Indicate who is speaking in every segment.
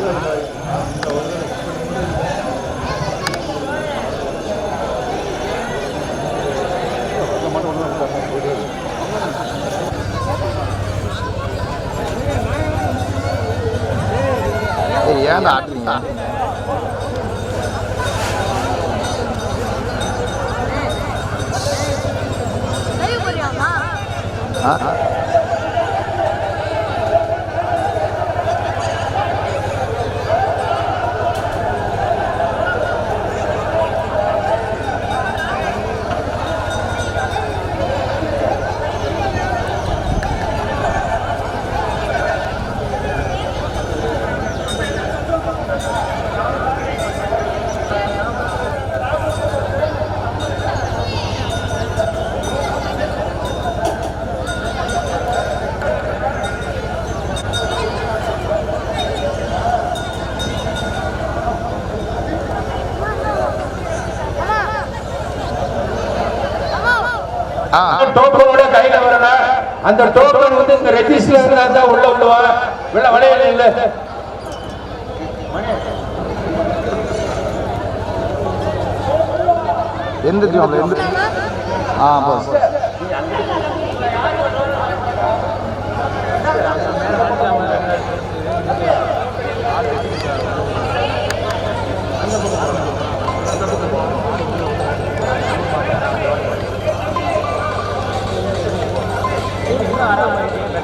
Speaker 1: 감사합니다.
Speaker 2: டோக்கனோட கையில வரணும் அந்த டோக்கன் வந்து இந்த ரெஜிஸ்டர்ல இருந்தா தான் உள்ள விடுவா உள்ள வளையல இல்ல.
Speaker 1: எந்த டீம் எந்த ஆ போஸ்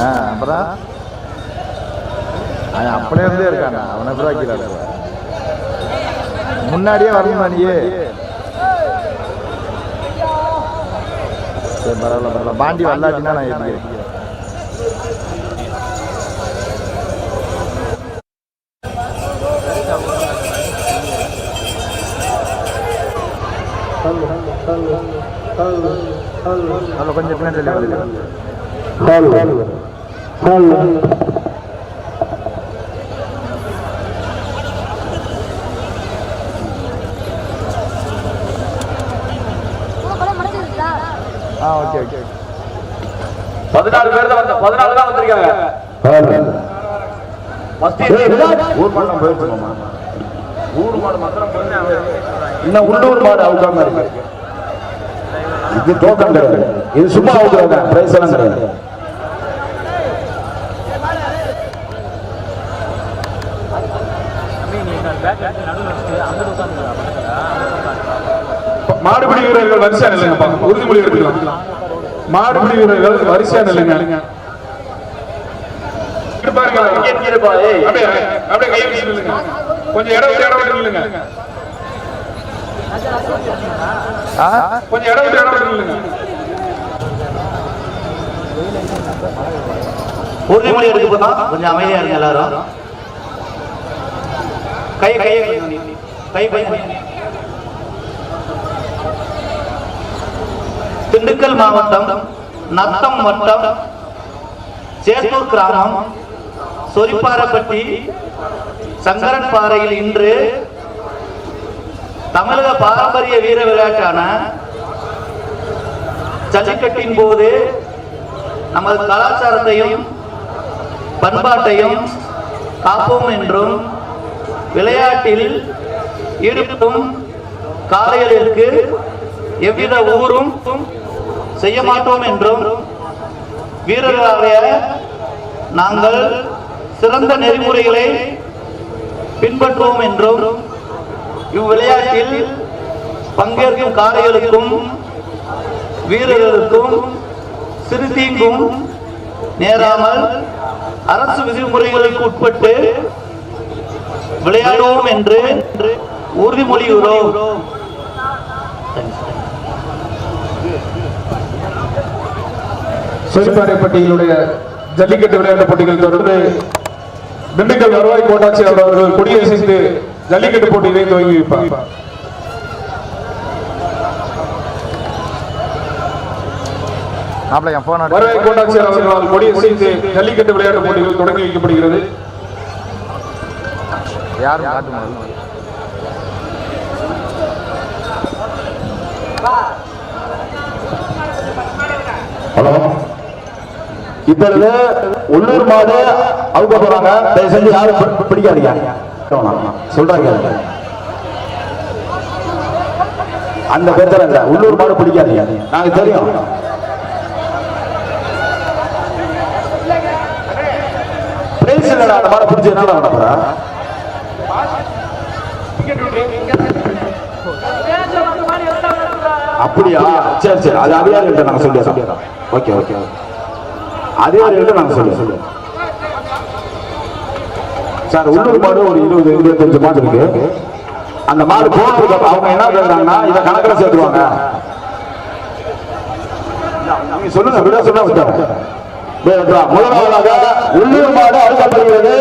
Speaker 1: ஆ அப்புறம் அவன் அப்படியே இருந்தே இருக்கானா அவனை எப்படி வைக்கிறாரு முன்னாடியே வரணுமா நீயே சரி பரவாயில்ல பரவாயில்ல. பாண்டி வரலாட்டினா நான் எப்படி கொஞ்சம் பின்னாடி தள்ளி வருது
Speaker 3: படம் முடிஞ்சிருக்கா
Speaker 1: ஆ ஓகே ஓகே
Speaker 2: பதினாலு பேர் தான் வந்த பதினாலு தான் வந்திருக்காங்க மஸ்தி ஊர் மாடு போயிடுச்சு மாமா ஊர் மாடு மாத்திரம். இன்னும் உள்ளூர் மாடு அவுக்காம இருக்கு. இது டோக்கன் கிடையாது. இது சும்மா அவுக்குறாங்க பிரைஸ் எல்லாம் கிடையாது.
Speaker 4: மாடுபிடி வீரர்கள் வரிசையா நில்லுங்கப்பா. உறுதிமொழி எடுத்துக்கலாம். மாடுபிடி வீரர்கள் வரிசையா நில்லுங்க. இங்க பாருங்க. அப்படியே அப்படியே கையை வச்சு நில்லுங்க. கொஞ்சம் இடம் விட்டு இடம் விட்டு நில்லுங்க.
Speaker 1: ஆ?
Speaker 4: கொஞ்சம் இடம் விட்டு இடம் விட்டு நில்லுங்க.
Speaker 5: உறுதிமொழி எடுக்க போனா கொஞ்சம் அமைதியா இருங்க எல்லாரும். கை கை. கை கை. திண்டுக்கல் மாவட்டம் நத்தம் வட்டம் சேத்தூர் கிராமம் சொரிப்பாரப்பட்டி சங்கரன் பாறையில் இன்று தமிழக பாரம்பரிய வீர விளையாட்டான ஜல்லிக்கட்டின் போது நமது கலாச்சாரத்தையும் பண்பாட்டையும் காப்போம் என்றும் விளையாட்டில் ஈடுபடும் காளையர்களுக்கு எவ்வித ஊரும் செய்ய மாட்டோம் என்றும் வீரர்களாக நாங்கள் சிறந்த நெறிமுறைகளை பின்பற்றுவோம் என்றும் இவ்விளையாட்டில் பங்கேற்கும் காளைகளுக்கும் வீரர்களுக்கும் சிறு தீங்கும் நேராமல் அரசு விதிமுறைகளுக்கு உட்பட்டு விளையாடுவோம் என்று உறுதிமொழிகிறோம்
Speaker 4: சொரிப்பாறைப்பட்டியிலுடைய ஜல்லிக்கட்டு விளையாட்டு போட்டிகள் தொடர்ந்து திண்டுக்கல் வருவாய் கோட்டாட்சியர் அவர்கள் கொடியசைத்து ஜல்லிக்கட்டு போட்டிகளை துவங்கி வைப்பார். வருவாய் கோட்டாட்சியர் அவர்களால் கொடியசைத்து ஜல்லிக்கட்டு விளையாட்டு போட்டிகள் தொடங்கி வைக்கப்படுகிறது.
Speaker 2: ஹலோ. இப்பொழுது உள்ளூர் மாடு அவுக்க போறாங்க. தயவு செஞ்சு யாரும் பிடிக்காதீங்க. சொல்றாங்க. அந்த பிரச்சனை இல்ல. உள்ளூர் மாடு பிடிக்காதீங்க. நாங்க தெரியும். பிரைஸ் இல்லடா அந்த மாடை பிடிச்சி என்ன பண்ண அப்படியா? சரி சரி. அது அதிகாரிகிட்ட நாங்க சொல்லிடுறோம். Okay okay okay. அதே அதிகாரிகிட்ட நாங்கள் சொல்லுவோம் சார் உள்ளூர் மாடு ஒரு இருபது இருபத்தஞ்சு மாடு இருக்கு. அந்த மாடு போனதுக்கு அவங்க என்ன கேட்குறாங்கன்னா இதை கணக்கில் சேர்த்துருவாங்க. நீங்க சொல்லுங்க விட சொன்னா விட்டாங்க முதலாவதாக உள்ளூர் மாடு அழுத்தப்படுகிறது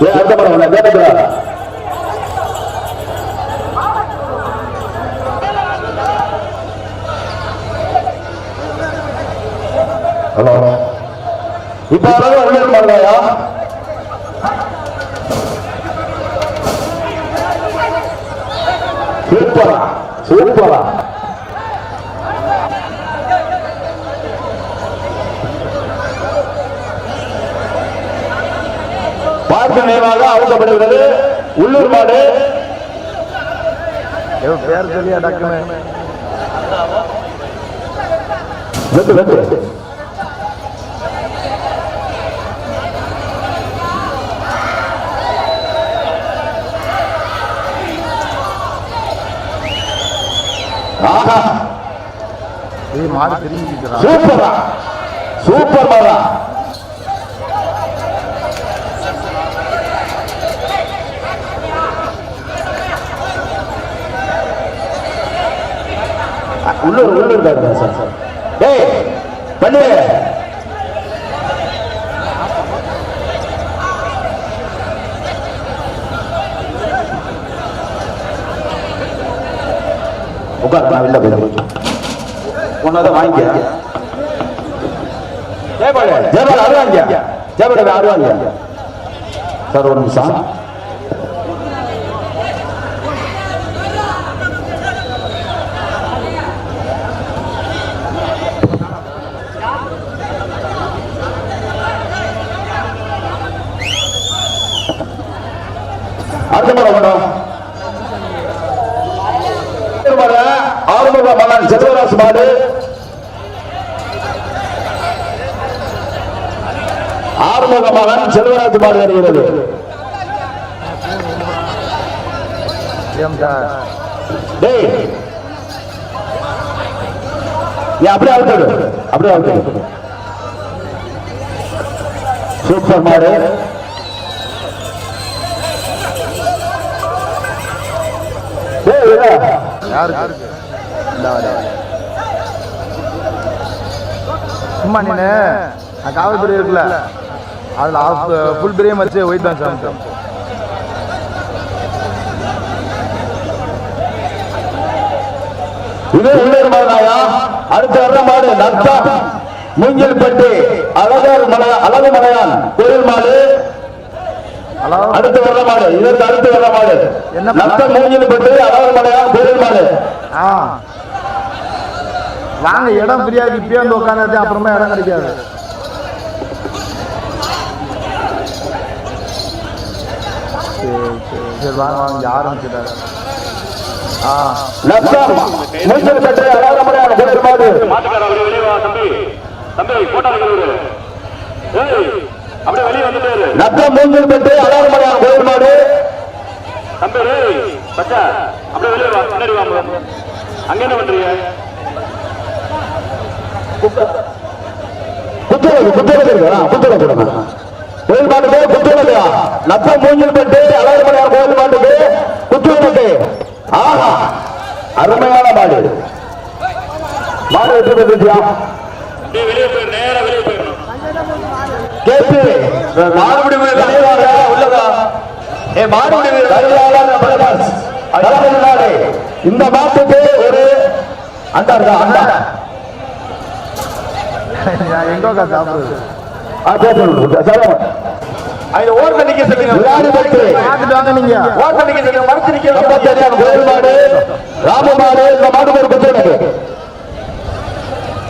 Speaker 2: ஏன் அழுத்தப்பட இப்ப அளவு உள்ளூர் மாடுதாயா சூப்பரா சூப்பரா. பார்க்க நினைவாக அழுத்தப்படுகிறது உள்ளூர் மாடு.
Speaker 1: பேர் சொல்லியா டக்குன்னு?
Speaker 2: வெட்டு வெட்டு. ஆஹா
Speaker 1: இது மாடு திரும்பிக்கிறான்
Speaker 2: சூப்பரா. சூப்பர் மாடா உள்ளூர் உள்ளூர் காட்டுங்க சார். சார் டேய் பண்ணு உட்கார் நான் வெளில போய் உன்னதான் வாங்கிக்க ஜெயபாடு ஜெயபாடு அருவாங்க ஜெயபாடு அருவாங்க சார் ஒரு நிமிஷம் அடுத்த முறை வேணும் ஆறுமுக மகன் செல்வராஜ் மாடு ஆறுமுக மகன் செல்வராஜ் மாடு வருகிறது. டேய். நீ அப்படியே அவுட்டு அப்படியே அவுட்டு சூப்பர் மாடு. டேய்
Speaker 1: யாருக்கு இந்த வாரு. சும்மா நீனு நான் காவல்துறை இருக்குல்ல அதில் ஆஃப் ஃபுல் பிரியம் வச்சு ஒயிட் தான் சாப்பிட்டேன்.
Speaker 2: இது உள்ளூர் மாடுனாயா அடுத்து வர்ற மாடு நத்தம் மூங்கில் பட்டி அழகர் மலை அழகு மலையான் கோயில் மாடு. அடுத்து வர்ற மாடு இதற்கு அடுத்து வர்ற மாடு நத்தம் மூங்கில் பட்டி அழகர் மலையான் கோயில் மாடு.
Speaker 1: வாங்க இடம் ஃப்ரீயாக இப்பயே வந்து உட்காந்து அப்புறமா இடம் கிடைக்காது. சரி சரி சரி வாங்க வாங்க இங்க ஆரம்பிச்சுட்டாரு. ஆ.
Speaker 2: நத்தம் மூங்கில் பட்டி அழகர் மலையான் கோயில் மாடு
Speaker 6: மாட்டுக்கார ஒரு விரைவா தம்பி. தம்பி போட்டோ
Speaker 4: அப்படியே வெளியே வந்துட்டாரு
Speaker 2: நத்த மூஞ்சல் பெற்று அழகு மலையாள கோயில் மாடு
Speaker 4: தம்பி டேய், பச்சா அப்படியே வெளியே வா முன்னாடி வா முதல்ல. அங்க என்ன பண்றீங்க?
Speaker 2: புத்துழகு புத்துழகு இருக்கா புத்துழகு கொடுங்க. கோயில் மாட்டுக்கு புத்துழகு நத்த மூஞ்சல் பெற்று அழகு மலையாள கோயில் மாட்டுக்கு புத்துழகு ஆஹா அருமையான மாடு மாடு வெற்றி பெற்றுச்சியா? கேட்டு. மாடுபிடி உள்ளதா? ஏ மாடுபிடி இந்த மாட்டுக்கு ஒரு அண்டா இருக்கா அண்டா
Speaker 1: எங்கோக்கா சாப்பிடுது
Speaker 2: ஆ,
Speaker 1: வாங்க
Speaker 2: கோயில் மாடு மாடு மாடு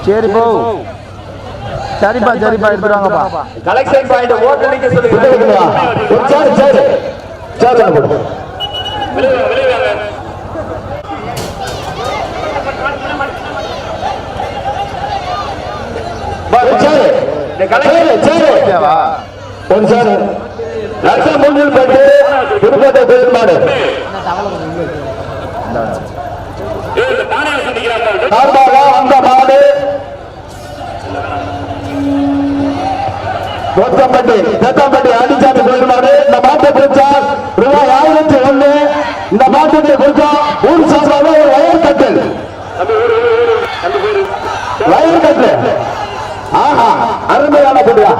Speaker 1: சரி போ. சரிப்பா சரிப்பா எடுத்துருவாங்கப்பா
Speaker 5: கலெக்ஷன் பாயிண்ட் ஓட்டு நிக்க சொல்லுங்க
Speaker 2: சரி சரி சரி போடு
Speaker 4: வெளியே வாங்க, வெளியே வாங்க
Speaker 2: ஒரு சேரு சேரு சேரு.
Speaker 1: தேவா
Speaker 2: ஒரு சேரு. லட்சம் மூஞ்சில் பட்டு திருப்பதி கோயில் மாடு.
Speaker 4: ஏய், இந்த தானே சந்திக்கிறாங்க
Speaker 2: சார்பாக வந்த மாடு. தோத்தம்பட்டி தேத்தாம்பட்டி ஆடிச்சாமி கோயில் மாடு. இந்த மாட்டை குறிச்சா ரூபாய் ஆயிரத்தி ஒண்ணு. இந்த மாட்டுக்கு குறிச்சா ஊர் சார்பாக ஒரு வயர் கட்டல் வயர் கட்டல் ஆஹா அருமையான புடியா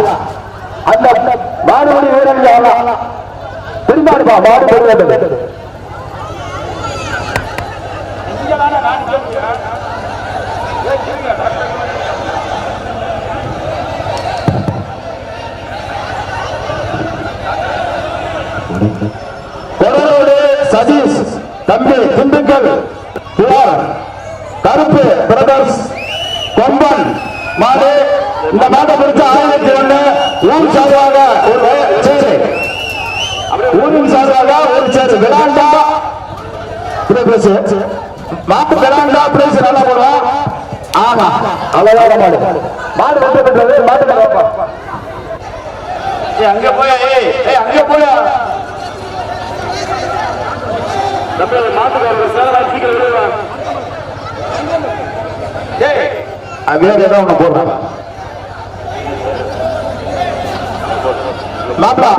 Speaker 2: அந்த மாடுபடி வீரர்கள் திரும்ப திரும்பாடுப்பா மாடு பெறுவது. சதீஷ் தம்பி திண்டுக்கல் கருப்பு பிரதர்ஸ் கொம்பன் மாதே இந்த மாட்டை குறித்து ஆயிரத்தி ஒண்ணு ஊர் சார்பாக ஒரு வய- சேரு. ஊரின் சார்பாக ஒரு சேரு. விளாண்டா. இப்படி பேசு. மாட்டு விளாண்டா பிரைஸ் நல்லா போடுவான் ஆமா அழகான மாடு. மாடு வெற்றி பெற்றது. மாட்டு கலப்பா
Speaker 5: ஏய் அங்க போயா ஏய் ஏய் அங்க போயா.
Speaker 4: தம்பி சீக்கிரம்
Speaker 5: ஏய்
Speaker 2: ஏதாவது ஒண்ணு போடுறான் மாப்பிளா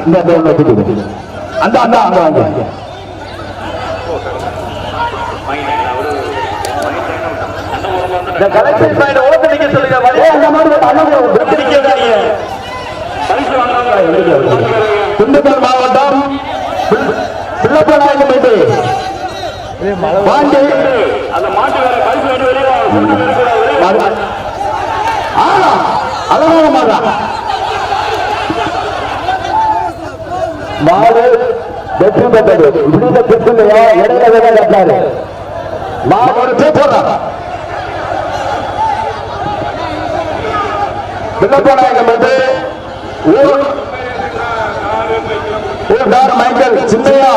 Speaker 2: இந்த. அந்த அந்த அந்த வாங்க.
Speaker 5: இந்த கலெக்ஷன் பாயிண்ட் ஓட்ட நிக்க சொல்லுங்க வழி
Speaker 2: ஏய், அந்த மாதிரி அண்ணன்
Speaker 5: ஓட்ட நிக்க வைக்கிறீங்க
Speaker 4: பரிசு வாங்குறாங்க
Speaker 2: திண்டுக்கல் மாவட்டம் பிள்ளப்பநாயகம்பேட்டை பாண்டி
Speaker 4: அந்த மாட்டுக்காரர் பரிசு வாங்கி. வெளியே வா கூட்டம் இருக்கக்கூடாது, வெளியே வா.
Speaker 2: மாடு. ஆ, அழகான மாடா மாடு வெற்றி பெற்றது. இப்படி பெற்றுலையோ இடையில வேலை கட்டாரு விண்ணப்பநாயகம்பேட்டை ஊர் ஊர் டார் மைக்கேல் சின்னையா.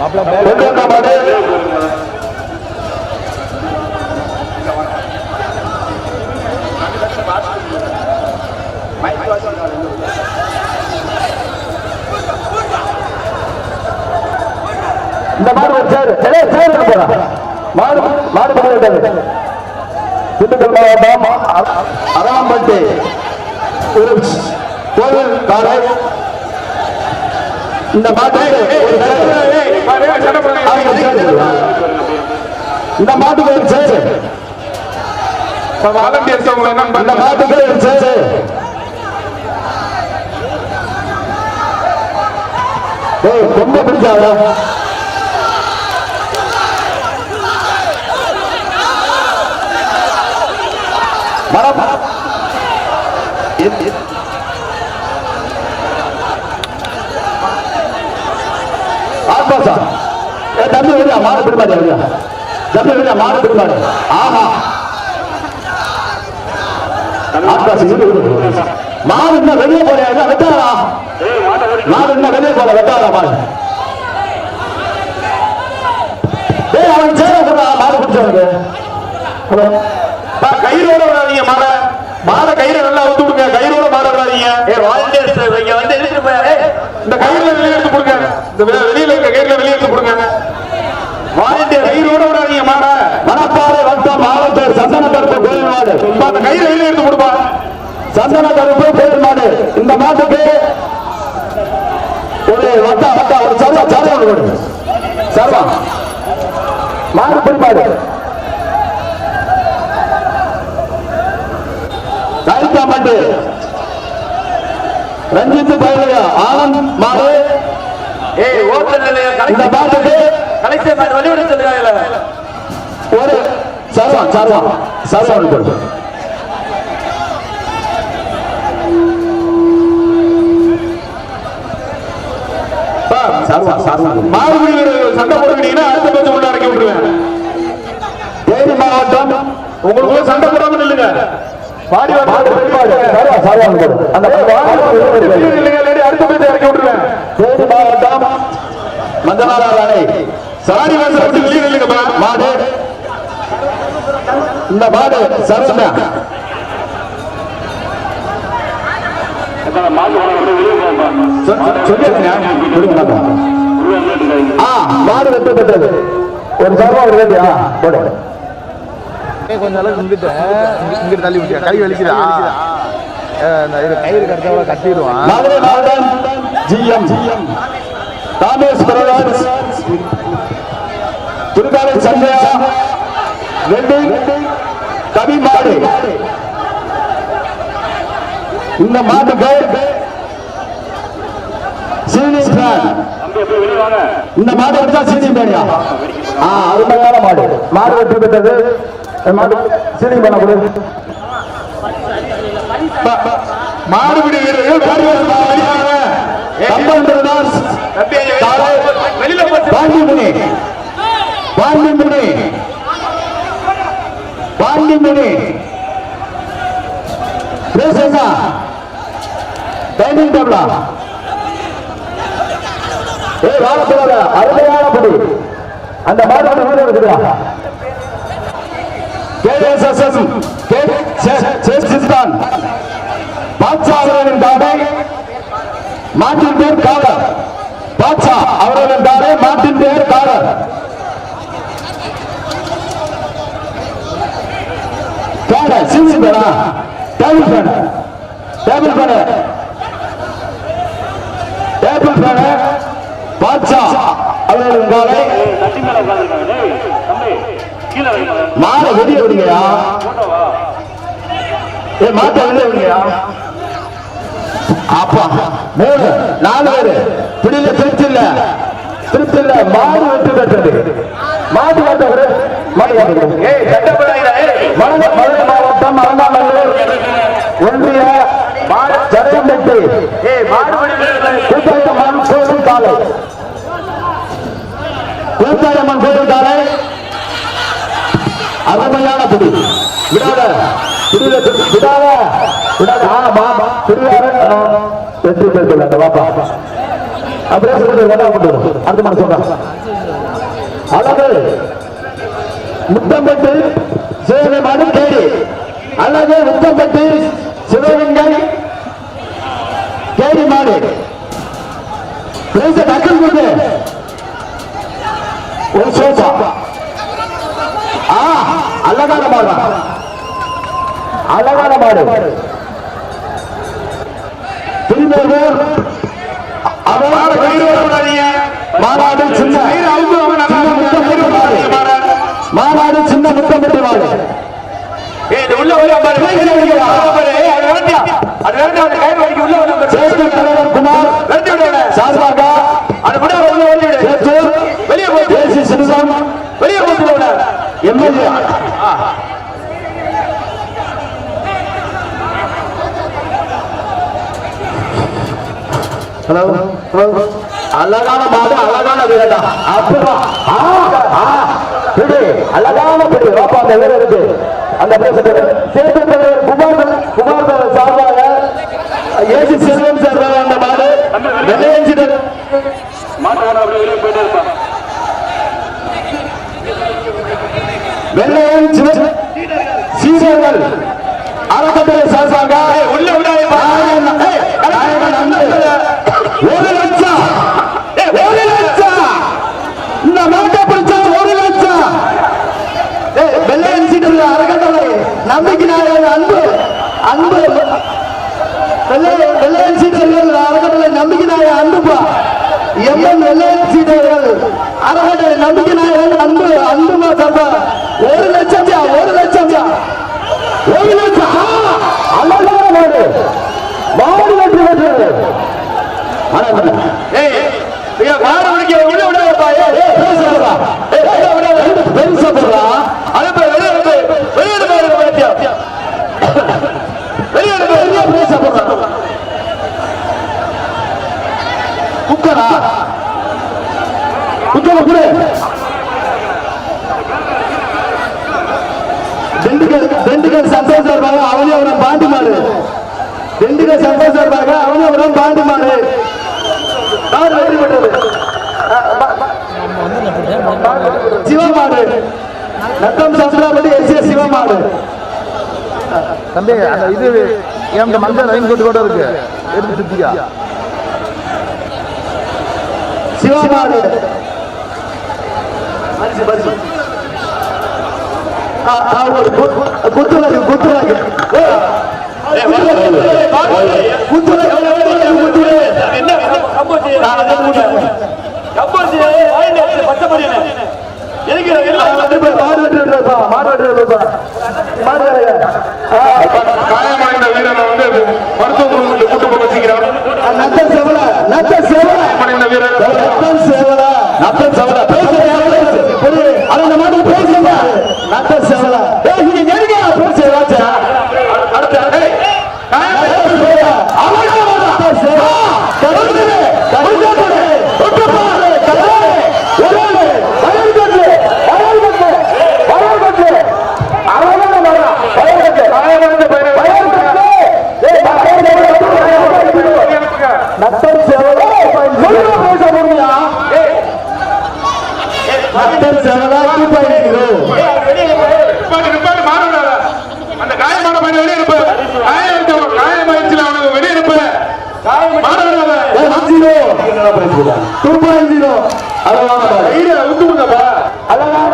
Speaker 2: கொண்டு வந்த மாடு இந்த மாடு ஒரு சேரு. ஏய், சேரு போறா. மாடு மாடு பண்ண விட்டது திண்டுக்கல் மாவட்டம் அரணம்பட்டி ஒரு கோவில் காரை இந்த மாட்டு. இந்த மாட்டுக்கு ஒரு சேரு. இந்த மாட்டுக்கு ஒரு சேரு. ரொம்ப பிடிக்காத ஆத்மாசா ஏ தம்பி வெளியா மாடு பிடிமாடி வெளியா தம்பி வெளியா மாடு பிடிமாடி ஆஹா ஆத்மாசி மாடு என்ன வெளியே போறியா வெட்டாரா மாடு என்ன வெளியே போற வெட்டாரா மாடு அவன் சேர சொல்றா மாடு பிடிச்சவனுக்கு
Speaker 5: பா, கயிறோட விடாதீங்க மாட மால கயிறு நல்லா ஊத்து கொடுங்க கயிறோட மாற வராதீங்க இங்க வந்து எடுத்துட்டு போயாரு
Speaker 4: இந்த கயிறுல வெளியே எடுத்து கொடுங்க. இந்த வெளியில இருக்க கயிறுல வெளியே எடுத்து கொடுங்க. வாலண்டியர் கயிறோட விடாதீங்க மாற
Speaker 2: மணப்பாறை வட்டம் மாவட்டர் சந்தன கருப்பு கோயில் நாடு
Speaker 4: அந்த கயிறு எடுத்து கொடுப்பா.
Speaker 2: சந்தன கருப்பு கோயில் இந்த மாட்டுக்கு ஒரு வட்டா வட்டா ஒரு சர்வா சர்வா கொடுங்க. சர்வா மாடு பிடிப்பாடு மாட்டு ரஞ்சித் பயிலையா ஆனந்த் மாடு
Speaker 5: ஏய் ஓட்டல் நிலையம்
Speaker 2: இந்த மாட்டுக்கு
Speaker 5: கலைஞர் மாதிரி வழிவிட சொல்லுறாங்கல்ல
Speaker 2: ஒரு சர்வா சர்வா சர்வா ஒன்று கொடு. சர்வா சர்வா கொடு.
Speaker 4: மாறுபடி வீரர்கள் சண்டை போட்டுக்கிட்டீங்கன்னா அடுத்த பேச்சு உள்ள இறக்கி விட்டுருவேன்.
Speaker 2: தேனி மாவட்டம்
Speaker 4: உங்களுக்கு சண்டை போடாம நில்லுங்க. பாடி வாங்க.
Speaker 2: மாடு பிடிப்பாடு. சர்வா சர்வா ஒன்று கொடு. அந்த
Speaker 4: அடுத்த பேச்சு இறக்கி விட்டுருவேன்
Speaker 2: தேனி மாவட்டம் மஞ்சளாறு அணை.
Speaker 4: சாரி வாசல் விட்டு வெளியே நில்லுங்கப்பா
Speaker 2: மாடு. இந்த மாடு சரஸ்மே மாடு வெட்டு பெற்றது. ஒரு சர்வா ஒரு வேண்டியா போடு.
Speaker 1: கொஞ்ச அளவுக்கு நின்றுட்டேன் இங்கிட்டு தள்ளி விட்டியா கை வலிக்குதா? இந்த இது கயிறு கட்டவள கட்டிடுவான்.
Speaker 2: மதுரை மாவட்டம் ஜிஎம் திருக்காலை சந்தையா கவி மாடு. இந்த மாட்டுக்கு இந்த மாடு சீனி பேனியா ஆ மாடு. மாடு வெற்றி பெற்றது. மாடு சீனி பண்ண கொடு.
Speaker 4: மாடுபிடி வீரர்கள்.
Speaker 2: கம்பன்
Speaker 5: போச்சு.
Speaker 2: பாண்டிமுனி பாண்டிமுனி பாண்டிமுனி பேசுங்க டைனிங் டேபிளா? ஏய் வாழப்படாத. அருமையான படி அந்த மாடு வீடு இருக்குதா கேஎஸ்எஸ்எஸ் கே சேஸ்தான் பாட்சா அவர்களின் தாடை மாட்டின் பேர் காலர் பாட்சா அவர்களின் தாடை மாட்டின் பேர் காலர் கேட சிசி பேரா table fan table fan table fan Basha அவர்களின் தாடை
Speaker 5: மாலை
Speaker 2: வெளியே விடுங்கயா ஏ மாத்த வெளியே விடுங்கயா அப்பா மூணு நாலு பேரு. பிடியில திருப்தி இல்ல. திருப்தி இல்ல. மாடு வெட்டு பெற்றது மாடு வெட்டவரு மாடு வெட்டவரு
Speaker 5: ஏய், சட்டப்படாதீங்க, ஏய்.
Speaker 2: மதுரை மாவட்டம் மரணநல்லூர் ஒன்றிய ஜடையம்பட்டி.
Speaker 5: ஏய், மாடுபிடி வீரர்கள்
Speaker 2: கூத்தாயம்மன் கோவில் காலை. கூத்தாயம்மன் கோவில் காலை. அருமையான பிடி விடாத. பிடியில பிடி- விடாத. விடாத. ஆமா ஆமா பிடிவார வெற்றி பெற்று அந்த வாப்பா. அப்படியே சொல்றது வேண்டாம் கொண்டு வரும். அடுத்த மாதிரி சொல்றேன் அழகு முத்தம்பட்டு சிவகங்கை மாடு கேடி. அழகு முத்தம்பட்டு சிவகங்கை கேடி மாடு. பிரைஸ் டக்கல் கொடுத்து ஒரு சோஃபா அழகான மாடு அழகான மாடு திருநெல்வேல் அவர்
Speaker 4: மாடை கயிறோட விடாதீங்க.
Speaker 2: மாநாடு சின்ன
Speaker 4: கயிறு.
Speaker 2: மாநாடு சின்ன முத்தம்பட்டி மாடு
Speaker 5: உள்ள கயிறு உள்ள
Speaker 2: தலைவர் குமார். சார்பாக
Speaker 5: வெளியே போ.
Speaker 2: தேசிய சிறுசம்
Speaker 5: வெளியே போட்டு.
Speaker 2: எம்எல்ஏ. ஹலோ. ஹலோ. அழகான மாடு அழகான வீரடா அப்பா பிடி அழகான பிடி வாப்பா அந்த வீரருக்கு அந்த பேசுறது சேத்து குமார் குமார் சார்பாக ஏசி செல்வம் சார்பாக அந்த மாடு வெள்ளையஞ்சிடர் வெள்ளையன் சீசர்கள் அறக்கட்டளை சாசாங்க
Speaker 5: உள்ள ஒரு
Speaker 2: லட்சம். ஒரு லட்சம். இந்த மாட்டை பிடிச்சா ஒரு லட்சம்.
Speaker 5: வெள்ளையன் சீட்டர் அறக்கட்டளை.
Speaker 6: நம்பிக்கை நாயகன் அன்பு. அன்பு. வெள்ளையன் வெள்ளையன் சீட்டர்கள் அறக்கட்டளை. நம்பிக்கை நாயகன் அன்புப்பா. எம்என் வெள்ளையன் சீட்டர்கள் அறக்கட்டளை நம்பிக்கை நாயகன் அன்பு. அன்புமா சாப்பா ஒரு லட்சம் ஒரு லட்சம். ஒரு லட்சம் அழகான மாடு மாடு வெற்றி பெற்றது மாடு முடிக்க உள்ள விடாதப்பா. உள்ள விடாத. பெருசா போடுறா. அனுப்பு, வெளியே. வெளியே வெளியே. வெளியே பெருசா போடுறா. குக்கரா? குக்கரை கொடு. திண்டுக்கல் திண்டுக்கல் சந்தோஷ் சார்பாக அவனியபுரம் பாண்டி மாடு திண்டுக்கல் சந்தோஷ் சார்பாக அவனியபுரம் பாண்டி மாடு மாடு வெற்றி பெற்றது. சிவமாடு. நத்தம் சந்திராபதி எஸ் எஸ் சிவமாடு.
Speaker 1: தம்பி அந்த இது என் மஞ்சள் லைன் கொண்டு கூட இருக்கு? எடுத்து சுத்தியா?
Speaker 6: சிவமாடு. கு- கு- குத்துலகு குத்துலகு
Speaker 4: காயமடைந்த வீரனை வந்து மருத்துவமனைக்கு கூட்டு போய் வச்சுக்கிறார்
Speaker 6: நத்த செவல நத்த செவல.
Speaker 4: வீரர்
Speaker 6: நத்தம் செவல. நத்தம் செவல பேசுங்க புரியுது அட இந்த மாதிரி பேசுங்க நத்த செவல ஏய் இங்க நெருங்க பேசு ராஜா அடுத்த ஏய் நத்த செவல அவனா நத்த செவல கடவுளே கடவுளே ஒட்டு பாரு கடவுளே ஒருவனே வயல் கட்டு வயல் கட்டு வயல் கட்டு அவனா வரா வயல் கட்டு
Speaker 4: காயமடைந்த பையனை
Speaker 6: வயல் கட்டு ஏய் வயல் கட்டு நத்தம் செவல சொல்லுங்க பேச முடியா நத்தம் செவல டூ பாயிண்ட் ஜீரோ
Speaker 4: நிப்பாட்டு, நிப்பாட்டு, மாற விடாத. அந்த காயமான பையனை வெளியே அனுப்பு. காயம் வந்து- காயமாயிருச்சுல அவனுக்கு வெளியே அனுப்பு. மாற விடாத.
Speaker 6: ஜீரோ டூ பாயிண்ட் ஜீரோ அழகான.
Speaker 4: கையில விட்டு விடுங்கப்பா.
Speaker 6: அழகான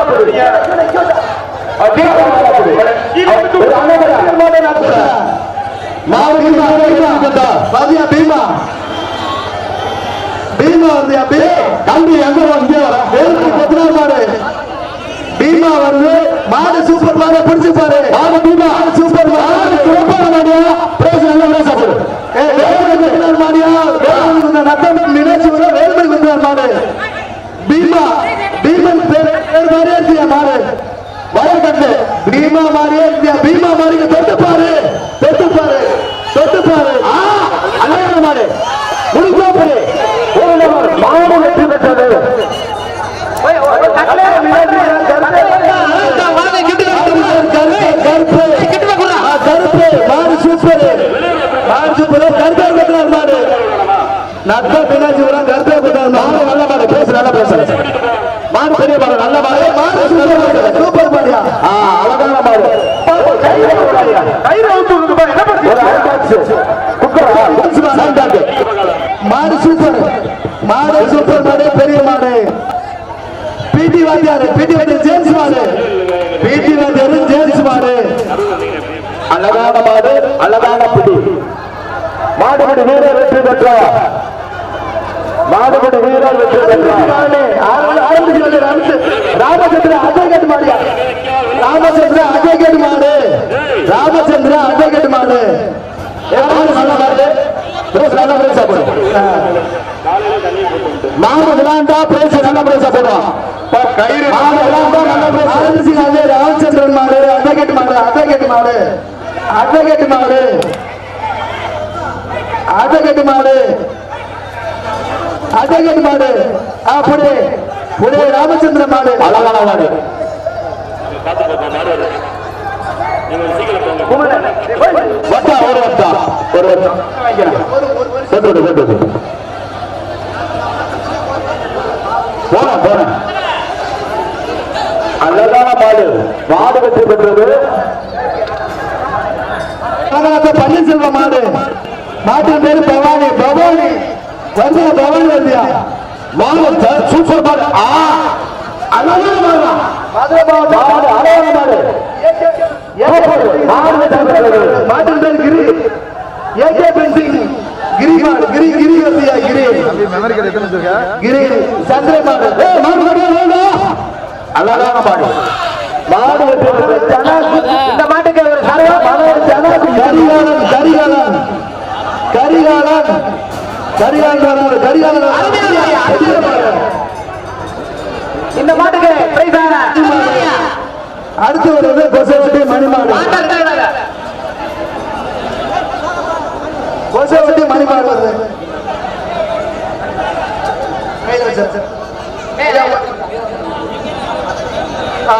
Speaker 6: பீமா, பீமா. பாத்தியா, பீமா? பீமா வருதுயா பீ தம்பி எங்க வந்து வர வேலுக்கு கொத்தனார் மாடு பீமா வந்து மாடு சூப்பர் மாடு பிடிச்சு பாரு. மாடு பீமா சூப்பர் மாடு சூப்பர் மாடியா? பிரைஸ் நல்ல பிரைஸ் ஏய் வேலுக்கு கொத்தனார் மாடியா நத்தம் நினைச்சு வர வேலுக்கு பீமா பீமன் பேர் பேர் மாதிரியே இருக்கியா மாடு வயல்கட்டு பீமா மாதிரியே இருந்தியா பீமா மாதிரி தொட்டு பாரு தொட்டு பாரு தொட்டு பாரு ஆ அழகான மாடு முடிஞ்சா பாரு மாடு வெற்றி பெற்றது கருப்பு மாறு சூப்பர் மாறு சூப்பர் கருப்பே பெற்றார் மாடு நத்த பின்னாடி வரும் பெற்றார் மாடு நல்ல மாடு பேசு நல்லா பேசு மாடு பெரிய மாடு நல்ல மாடு மாடு சூப்பர் மாடு சூப்பர் மாடியா ஆ அழகான மாடு. மாடு சூப்பர். மாடு சூப்பர் மாடு பெரிய மாடு. பிடி வாத்தியார் பிடி வாத்தியார் ஜேம்ஸ் மாடு. பிடி வாத்தியார் ஜேம்ஸ் மாடு. அழகான மாடு அழகான பிடி மாடுபிடி வீரர் வெற்றி பெற்றார் மாடுபிடி வீரர் வெற்றி ராமச்சந்திர ராமச்சந்திர அஜய்கட் மாடு. ராமச்சந்திர அஜய்கட் மாடு. ஏ, மாடு மாடு? பிரைஸ் நல்ல பிரைஸ் சாப்பிடும் மாடு விளாண்டா பிரைஸ் நல்ல பிரைஸ் சாப்பிடும்
Speaker 4: கயிறு
Speaker 6: மாடு விளாண்டா நல்ல பிரைஸ் ஆரம்பிச்சு அது ராமச்சந்திரன் மாடு. அஜய்கட் மாடு அஜய்கட் மாடு. அஜய்கட் மாடு. அஜய்கட் மாடு. அஜய்கட் மாடு. புடி. புடி ராமச்சந்திர மாடு. அழகான மாடு. வட்டா ஒரு வட்டா. ஒரு வட்டம் கொண்டு விடு. போறேன் போறேன் அழகான மாடு. மாடு வெற்றி பெற்றது. பன்னீர்செல்வம் மாடு. மாட்டின் பேரு பவானி பவானி. வந்தியா பவானி வந்தியா மாடு ச- சூப்பர் மாடு ஆ அழகான மாடு மாடு அழகான மாடு மாட்டின் பேர் கிரி. ஏகே பென்சிங் கிரி கிரி கிரி வந்தியா கிரி.
Speaker 1: மெமரி கார்டு எத்தனை வச்சிருக்க
Speaker 6: கிரி சந்திர மாடு. ஏய், மாடு
Speaker 2: அழகான மாடு
Speaker 6: மாடு வெற்றி பெற்றது. ஜனாக்கு இந்த மாட்டுக்கு ஒரு சர்வ மாடு ஜனாக்கு கரிகாலன் கரிகாலன் கரிகாலன் கரிகாலன் வராரு, கரிகாலன் வராரு.
Speaker 5: இந்த மாட்டுக்கு பிரைஸ்
Speaker 6: அடுத்து வருவது கொசவட்டி மணிமாடு கொசவட்டி மணிமாடு வருது கையில வச்சு. ஆ,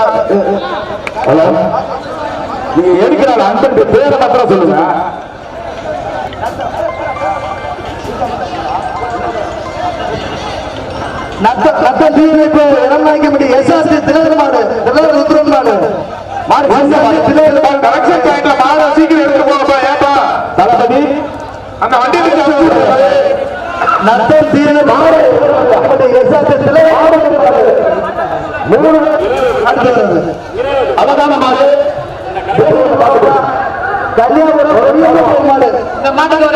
Speaker 2: ஹலோ நீங்க எடுக்கிறாள் அந்த பேரை மாத்திரம் சொல்லுங்க
Speaker 6: நத்த நத்த தீயணைப்பு இடமாக்கியபடி எஸ்ஆர்சி திலகர் மாடு திலகர் ருத்ரன் மாடு மாடு எஸ்ஆர்சி
Speaker 4: சீக்கிரம் எடுத்துட்டு போங்கப்பா ஏப்பா?
Speaker 2: தளபதி.
Speaker 4: அந்த வண்டி நிறுத்தி
Speaker 6: நத்த தீயணைப்பு மாடு. எஸ்ஆர்சி திலகர் மாடு. மூணு அடுத்து வருது.
Speaker 2: அழகான மாடு
Speaker 6: கன்னியாகுமரி முனியப்பன் மாடு
Speaker 5: இந்த மாட்டுக்கு ஒரு சர்வம்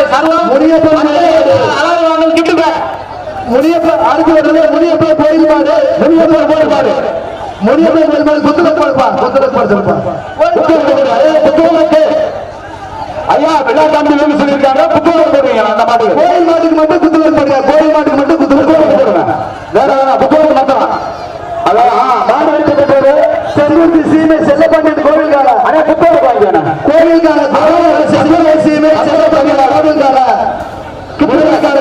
Speaker 6: முனியப்பன் அடுத்து வருது முனியப்பன் கோயில் முனியப்பன் கோயில் முனியப்பன் கோயில் மாடு கொடுப்பா குத்துலக் போட
Speaker 2: ஐயா விழா காந்தி வேணும் சொல்லியிருக்காங்க. புத்தூருக்கு போடுவீங்க அந்த மாட்டுக்கு
Speaker 6: கோயில் மாட்டுக்கு மட்டும் குத்துலக் போடுங்க கோயில் மாட்டுக்கு மட்டும் குத்துலக் போடுங்க
Speaker 2: வேற வேற புத்தகம் மாத்திரம் அதான் மாடு வெற்றி பெற்றது.
Speaker 6: செங்குருத்தி சீமை செல்லப்பாண்டியன் கோவில் கால
Speaker 2: அண்ணா புத்தூருக்கு வாங்கியாண்ணா
Speaker 6: கோவில் சீமை கோவில் கால குத்துலக் கால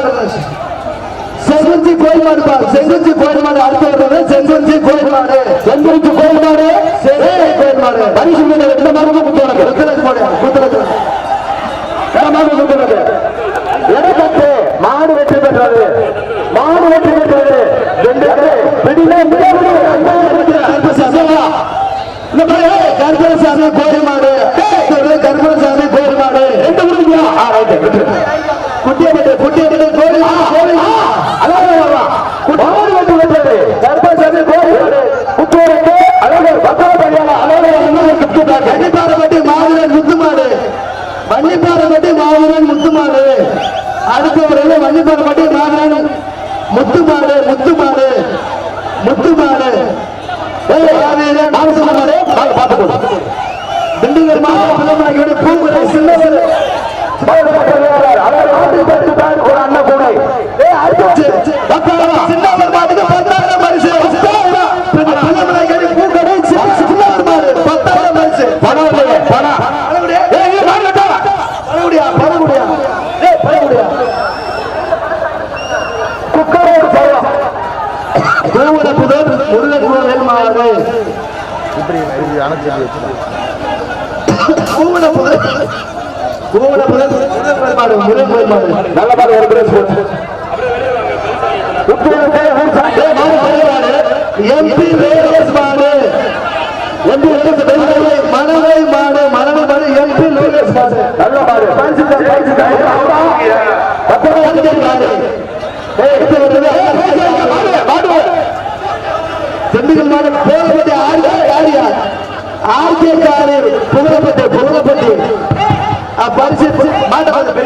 Speaker 6: செங்குஞ்சி கோயில் மாடு பா செங்குஞ்சி கோயில் மாடு அடுத்து வருவது செங்குஞ்சி கோயில் மாடு
Speaker 2: செங்குறிச்சி கோயில் மாடு
Speaker 6: செங்குஞ்சி கோயில் மாடு
Speaker 2: பரிசு மீது இந்த மாடு புத்தூருக்கு
Speaker 6: குத்துலக் போடு
Speaker 2: இந்த மாடு புத்தூருக்கு எடப்பட்டு மாடு வெற்றி பெற்றது. மாடு வெற்றி பெற்றது. பிடிலே
Speaker 6: கருப்பசாமி. இந்த மாதிரி கருப்பசாமி கோயில் மாடு கருப்பசாமி கோயில் மாடு
Speaker 2: எந்த ஊருக்குயா ஆ ரைட் விட்டு
Speaker 6: குட்டியப்பட்டு குட்டியப்பட்டு கோயில் கோயில்
Speaker 2: மாடு வெற்றி பெற்றது
Speaker 6: கருப்பசாமி கோயில் மாடு
Speaker 2: புத்தூருக்கு அழகு பத்திரப்படியான அழகு இன்னொரு கிஃப்ட் பேக்
Speaker 6: வன்னிப்பாறைப்பட்டி மாவீரன் முத்துமாடு வன்னிப்பாறைப்பட்டி மாவீரன் முத்துமாடு அடுத்து ஒரு வன்னிப்பாறைப்பட்டி மாவீரன் முத்துமாடு முத்துமாடு முத்துமாடு பாட்டு மாவீரன் முத்துமாடு
Speaker 2: பார்த்து போடு.
Speaker 6: திண்டுக்கல் மாவட்ட பூங்குறை சின்ன
Speaker 2: நல்ல மாடு ஒரு பிரைஸ் போடு புத்தூருக்கு
Speaker 6: ஏய், மாடு பழகுமாடு எம்பி ரேடியஸ் மாடு எம்பி ரேடியஸ் மனவை மனவை மாடு மனவை மாடு எம்பி ரேடியஸ் மாடு
Speaker 2: நல்ல மாடு
Speaker 6: பரிசு பரிசு தா- பத்தாயிரம் மாடு ஏய், மாடு, மாடு. திண்டுக்கல் மாடு ஆர்கே காரியா ஆர்கே காரி புகழப்பட்டி புகழப்பட்டி பரிசு மாட்டை பார்த்து